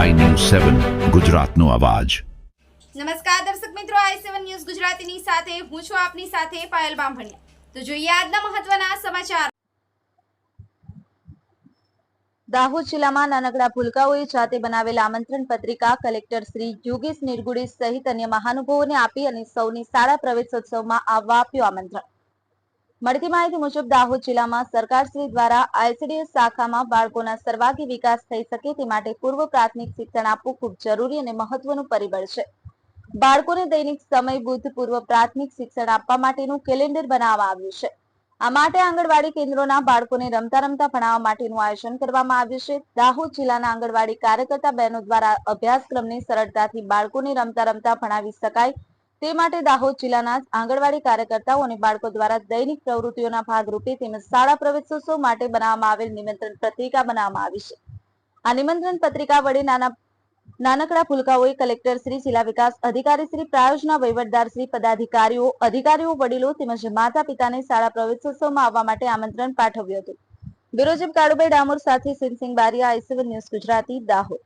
સેવન ગુજરાતનો અવાજ. નમસ્કાર દર્શક મિત્રો આઈ સેવન ન્યૂઝ ગુજરાતીની સાથે હું છું આપની સાથે પાયલ બામભણિયા. તો જોઈએ આજના મહત્વના સમાચાર. દાહોદ જિલ્લામાં નાનકડા ભૂલકાઓએ જાતે બનાવેલ આમંત્રણ પત્રિકા કલેક્ટર શ્રી યોગેશ નિર્ગુડી સહિત અન્ય મહાનુભાવોને આપી અને સૌની શાળા પ્રવેશોત્સવમાં આવવા આપ્યું આમંત્રણ. મળતી માહિતી મુજબ દાહોદ જિલ્લામાં સરકારશ્રી દ્વારા આઈસીડીએસ શાખામાં બાળકોના સર્વાગી વિકાસ થઈ શકે તે માટે પૂર્વ પ્રાથમિક શિક્ષણ આપવું ખૂબ જરૂરી અને મહત્વનું પરિબળ છે. બાળકોને દૈનિક સમય બુદ્ધ પૂર્વ પ્રાથમિક શિક્ષણ આપવા માટેનું કેલેન્ડર બનાવવામાં આવ્યું છે. આ માટે આંગણવાડી કેન્દ્રોના બાળકોને રમતા રમતા ભણાવવા માટેનું આયોજન કરવામાં આવ્યું છે. દાહોદ જિલ્લાના આંગણવાડી કાર્યકર્તા બહેનો દ્વારા અભ્યાસક્રમને સરળતાથી બાળકોને રમતા રમતા ભણાવી શકાય તે માટે દાહોદ જિલ્લાના આંગણવાડી કાર્યકર્તાઓ અને બાળકો દ્વારા દૈનિક પ્રવૃત્તિઓના ભાગરૂપે તેમજ શાળા પ્રવેશોત્સવ માટે બનાવવામાં આવેલ નિમંત્રણ પત્રિકા બનાવવામાં આવી છે. આ નિમંત્રણ પત્રિકા વડે નાના નાનકડા ભૂલકાઓએ કલેક્ટર શ્રી જિલ્લા વિકાસ, અધિકારી શ્રી પ્રાયોજના વહીવટદાર શ્રી પદાધિકારીઓ, અધિકારીઓ, વડીલો તેમજ માતા પિતાને શાળા પ્રવેશોત્સવમાં આવવા માટે આમંત્રણ પાઠવ્યું હતું. ચીફ કાળુભાઈ ડામોર સાથે સિંહસિંહ Baria I C one news Gujarati, Dahod.